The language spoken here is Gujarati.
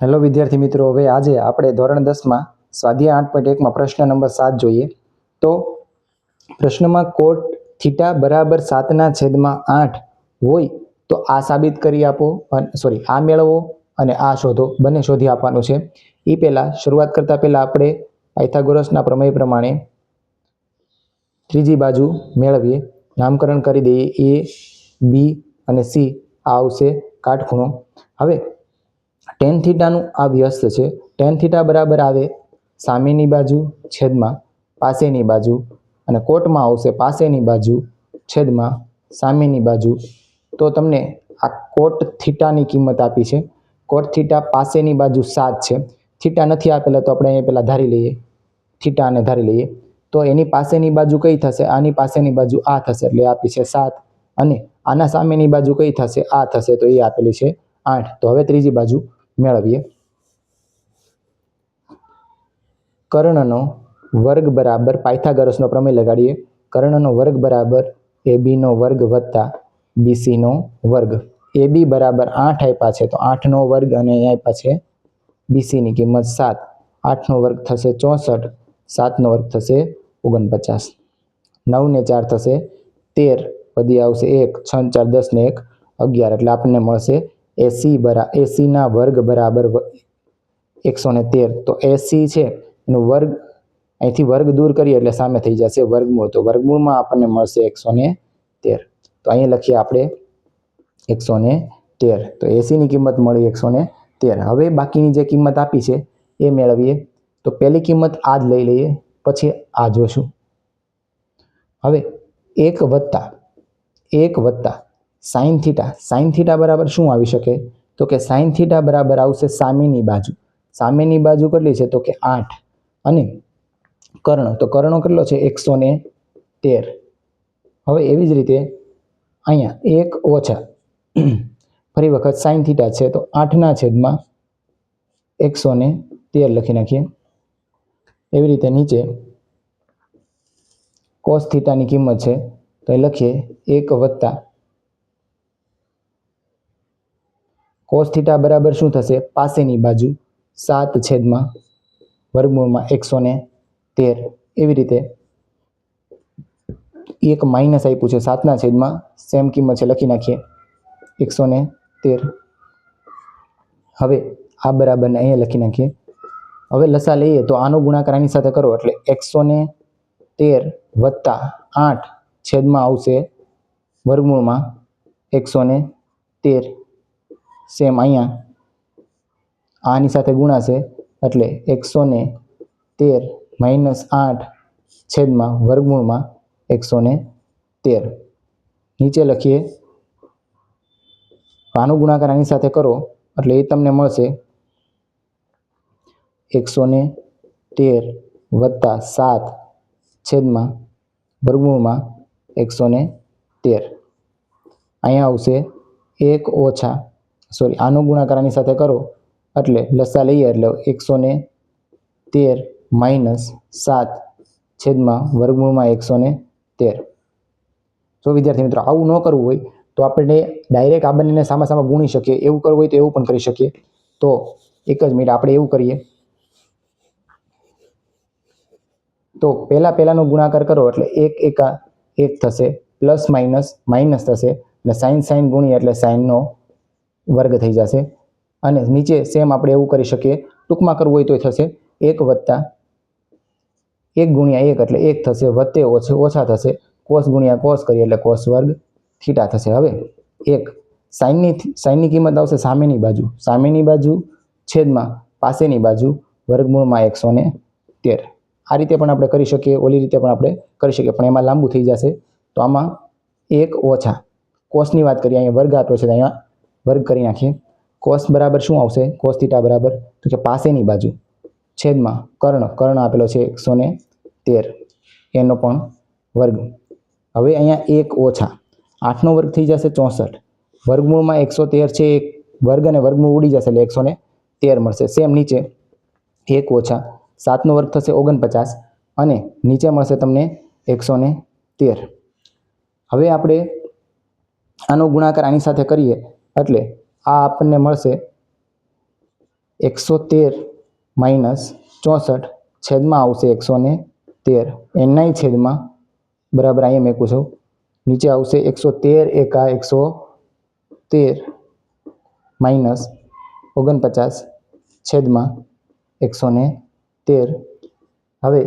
હેલો વિદ્યાર્થી મિત્રો, હવે આજે આપણે ધોરણ દસમાં સ્વાધ્યાય આઠ પોઈન્ટ એકમાં પ્રશ્ન નંબર સાત જોઈએ. તો પ્રશ્નમાં કોટ થીટા બરાબર સાતના છેદમાં આઠ હોય તો આ સાબિત કરી આપો સોરી આ મેળવો અને આ શોધો. બંને શોધી આપવાનું છે. એ પહેલાં, શરૂઆત કરતાં પહેલાં આપણે પાયથાગોરસના પ્રમેય પ્રમાણે ત્રીજી બાજુ મેળવીએ. નામકરણ કરી દઈએ. એ, બી અને સી આ આવશે કાટખૂણો. હવે ટેન થીટાનું આ વ્યસ્ત છે. ટેન થીટા બરાબર આવે સામેની બાજુ છેદમાં પાસેની બાજુ અને કોટમાં આવશે પાસેની બાજુ છેદમાં સામેની બાજુ. તો તમને આ કોટ થીટાની કિંમત આપી છે. કોટ થીટા પાસેની બાજુ સાત છે. થીટા નથી આપેલા તો આપણે અહીંયા પહેલાં ધારી લઈએ. થીટાને ધારી લઈએ. તો એની પાસેની બાજુ કઈ થશે? આની પાસેની બાજુ આ થશે એટલે આપી છે સાત. અને આના સામેની બાજુ કઈ થશે? આ થશે તો એ આપેલી છે આઠ. તો હવે ત્રીજી બાજુ. મેળવીએ. કર્ણનો વર્ગ બરાબર પાયથાગરસનો પ્રમેય લગાડીએ. કર્ણનો વર્ગ બરાબર એ બીનો વર્ગ વત્તા બીસીનો વર્ગ. એ બી બરાબર આઠ આપ્યા છે, તો આઠનો વર્ગ અને અહીં આપ્યા છે બીસીની કિંમત સાત. આઠનો વર્ગ થશે ચોસઠ, સાતનો વર્ગ થશે ઓગણપચાસ. નવને ચાર થશે તેર, પદી આવશે એક, છ ચાર દસ ને એક, અગિયાર, એટલે આપણને મળશે એસી બરા, એસીના વર્ગ બરાબર એકસો ને તેર. તો એસી છે, એનો વર્ગ, અહીંથી વર્ગ દૂર કરીએ એટલે સામે થઈ જશે વર્ગમૂળ. તો વર્ગમૂળમાં આપણને મળશે એકસો ને તેર. તો અહીંયા લખીએ આપણે એકસો તેર. તો એસીની કિંમત મળી એકસો તેર. હવે બાકીની જે કિંમત આપી છે, એ મેળવીએ. તો પહેલી કિંમત આ જ લઈ લઈએ, પછી આ જોશું. હવે એક વત્તા એક વત્તા સાઈન થીટા. સાઇન થીટા બરાબર શું આવી શકે? તો કે સાઇન થીટા બરાબર આવશે સામેની બાજુ. સામેની બાજુ કેટલી છે? તો કે આઠ. અને કર્ણ. તો કર્ણો કેટલો છે? એકસો ને તેર. હવે એવી જ રીતે અહીંયા એક ઓછા. ફરી વખત સાઇન થીટા છે તો આઠના છેદમાં એકસો ને તેર લખી નાખીએ. એવી રીતે નીચે કોસ થીટાની કિંમત છે તો એ લખીએ એક વત્તા કોસ થીટા બરાબર શું થશે? પાસેની બાજુ સાત છેદમાં વર્ગમૂળમાં એકસો ને તેર. એવી રીતે એક માઇનસ આપ્યું છે, સાતના છેદમાં સેમ કિંમત છે, લખી નાખીએ. એકસો ને તેર. હવે આ બરાબરને અહીંયા લખી નાખીએ. હવે લસા લઈએ તો આનો ગુણાકાર આની સાથે કરો, એટલે એકસો ને તેર વત્તા આઠ છેદમાં આવશે વર્ગમૂળમાં એકસો ને તેર. સેમ અહીંયા. આની સાથે ગુણાશે એટલે એકસો ને તેર માઇનસ આઠ છેદમાં વર્ગમૂળમાં એકસો ને તેર. નીચે લખીએ. આનો ગુણાકાર આની સાથે કરો એટલે એ તમને મળશે એકસો ને તેર વત્તા સાત છેદમાં વર્ગમૂળમાં એકસો ને તેર. અહીંયા આવશે એક ઓછા સોરી, આનો ગુણાકાર આની સાથે કરો. એટલે લસા લઈએ એટલે એકસો ને તેર માઇનસ સાત છેદમાં વર્ગમૂળમાં એકસો ને તેર. જો વિદ્યાર્થી મિત્રો આવું ન કરવું હોય, તો આપણે ડાયરેક્ટ આ બંનેને સામા સામા ગુણી શકીએ. એવું કરવું હોય તો એવું પણ કરી શકીએ. તો એક જ મિનિટ આપણે એવું કરીએ. તો પહેલાં પહેલાંનો ગુણાકાર કરો એટલે એક એકા એક થશે, પ્લસ માઇનસ માઇનસ થશે અને સાઇન સાઇન ગુણીએ એટલે સાઇનનો વર્ગ થઈ જશે. અને નીચે સેમ આપણે એવું કરી શકીએ, ટૂંકમાં કરવું હોય તો થશે. એક વત્તા એક ગુણ્યા એક એટલે એક થશે, વત્તે ઓછે, ઓછા થશે. કોસ ગુણ્યા કોસ કરીએ એટલે કોસ વર્ગ થીટા થશે. હવે એક સાઇનની સાઇનની કિંમત આવશે સામેની બાજુ. સામેની બાજુ છેદમાં પાસેની બાજુ વર્ગમૂળમાં એકસો ને તેર. આ રીતે પણ આપણે કરી શકીએ, ઓલી રીતે પણ આપણે કરી શકીએ. પણ એમાં લાંબુ થઈ જશે. તો આમાં એક ઓછા. કોસની વાત કરીએ, અહીંયા વર્ગ આપ્યો છે અહીંયા વર્ગ કરી નાખીએ. કોસ બરાબર શું આવશે? કોસ થીટા બરાબર. તો કે પાસેની બાજુ છેદમાં કર્ણ કર્ણ આપેલો છે એકસો ને તેર. એનો પણ વર્ગ. હવે અહીંયા એક ઓછા. આઠનો વર્ગ થઈ જશે ચોસઠ. વર્ગમૂળમાં એકસો તેર છે એક વર્ગ અને વર્ગમૂળ ઉડી જશે એટલે એકસો ને તેર મળશે. સેમ નીચે એક ઓછા. સાતનો વર્ગ થશે ઓગણપચાસ અને નીચે મળશે તમને એકસો તેર. હવે આપણે આનો ગુણાકાર આની સાથે કરીએ. એટલે આ આપણને મળશે એકસો તેર માઇનસ ચોસઠ છેદમાં આવશે એકસો ને તેર એનઆઈ છેદમાં બરાબર અહીંયા મેકું છું નીચે આવશે એકસો તેર એકા એકસો તેર માઇનસ ઓગણપચાસ છેદમાં એકસો ને તેર. હવે